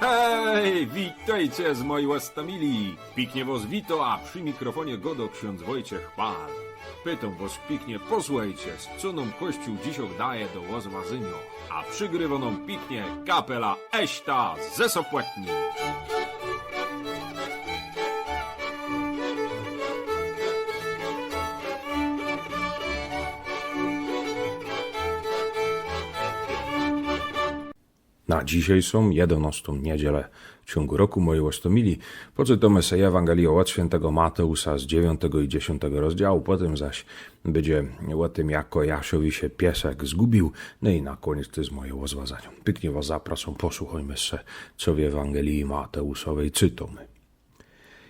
Hej, witajcie z mojej łastamili. Piknie was wito, a przy mikrofonie godo ksiądz Wojciech Pal. Pytam was piknie, posłuchajcie, co nam Kościół dziś daje do łozmazynia. A przygrywa nam piknie kapela Eśta ze Sopłetni. Na dzisiejszą, 11 niedzielę w ciągu roku mojej łostomili, poczytamy sobie Ewangelię od świętego Mateusza z 9 i 10 rozdziału, potem zaś będzie o tym, jako Jasiowi się piesek zgubił, no i na koniec to jest moje łozwazanie. Pięknie was zapraszam, posłuchajmy się, co w Ewangelii Mateuszowej czytamy.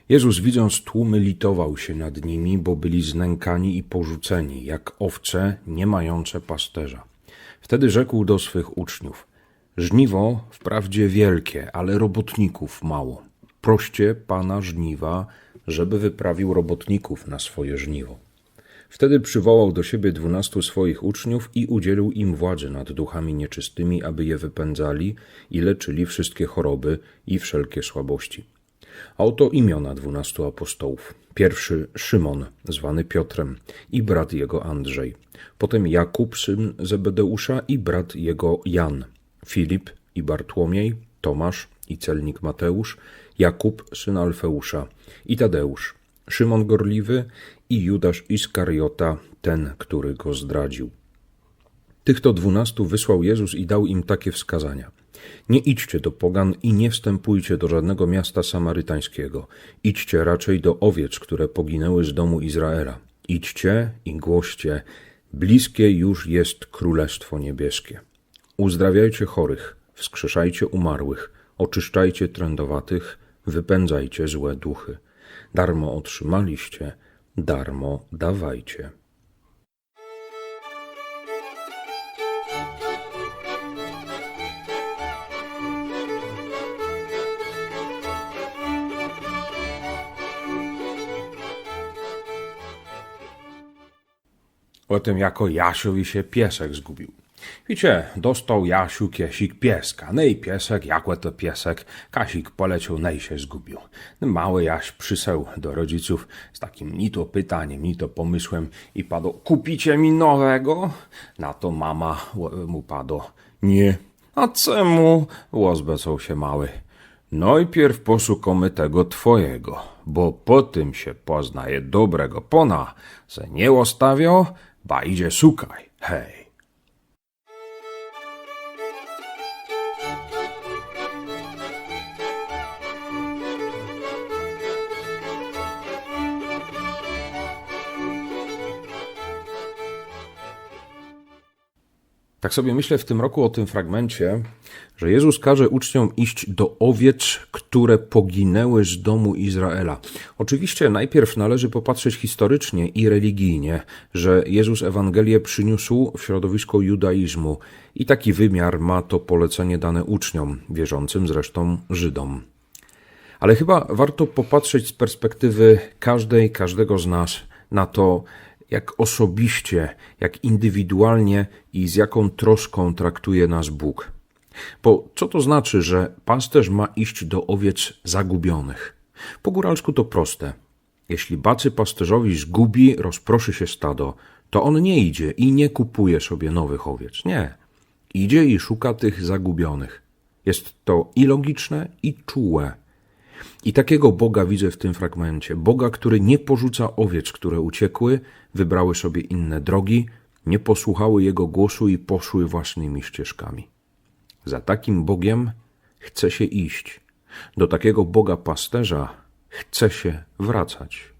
Jezus widząc tłumy litował się nad nimi, bo byli znękani i porzuceni, jak owce nie mające pasterza. Wtedy rzekł do swych uczniów: Żniwo wprawdzie wielkie, ale robotników mało. Proście pana żniwa, żeby wyprawił robotników na swoje żniwo. Wtedy przywołał do siebie dwunastu swoich uczniów i udzielił im władzy nad duchami nieczystymi, aby je wypędzali i leczyli wszystkie choroby i wszelkie słabości. A oto imiona dwunastu apostołów. Pierwszy Szymon, zwany Piotrem, i brat jego Andrzej. Potem Jakub, syn Zebedeusza, i brat jego Jan. Filip i Bartłomiej, Tomasz i celnik Mateusz, Jakub, syn Alfeusza, i Tadeusz, Szymon Gorliwy i Judasz Iskariota, ten, który go zdradził. Tych to dwunastu wysłał Jezus i dał im takie wskazania. Nie idźcie do pogan i nie wstępujcie do żadnego miasta samarytańskiego. Idźcie raczej do owiec, które poginęły z domu Izraela. Idźcie i głoście, bliskie już jest Królestwo Niebieskie. Uzdrawiajcie chorych, wskrzeszajcie umarłych, oczyszczajcie trędowatych, wypędzajcie złe duchy. Darmo otrzymaliście, darmo dawajcie. O tym, jako Jasiowi się piesek zgubił. Wiecie, dostał Jasiu kiesik pieska. No i piesek, jakże to piesek, Kasik poleciał, no i się zgubił. Mały Jaś przysał do rodziców z takim ni to pytaniem, ni to pomysłem i padł, kupicie mi nowego? Na to mama mu padło, nie. A czemu? Łozbecał się mały. Najpierw poszukamy tego twojego, bo po tym się poznaje dobrego pona, że nie ostawiał, ba idzie szukaj, hej. Tak sobie myślę w tym roku o tym fragmencie, że Jezus każe uczniom iść do owiec, które poginęły z domu Izraela. Oczywiście najpierw należy popatrzeć historycznie i religijnie, że Jezus Ewangelię przyniósł w środowisko judaizmu i taki wymiar ma to polecenie dane uczniom, wierzącym zresztą Żydom. Ale chyba warto popatrzeć z perspektywy każdej, każdego z nas na to, jak osobiście, jak indywidualnie i z jaką troską traktuje nas Bóg. Bo co to znaczy, że pasterz ma iść do owiec zagubionych? Po góralsku to proste. Jeśli bacy pasterzowi zgubi, rozproszy się stado, to on nie idzie i nie kupuje sobie nowych owiec. Nie. Idzie i szuka tych zagubionych. Jest to i logiczne, i czułe. I takiego Boga widzę w tym fragmencie. Boga, który nie porzuca owiec, które uciekły, wybrały sobie inne drogi, nie posłuchały Jego głosu i poszły własnymi ścieżkami. Za takim Bogiem chce się iść. Do takiego Boga pasterza chce się wracać.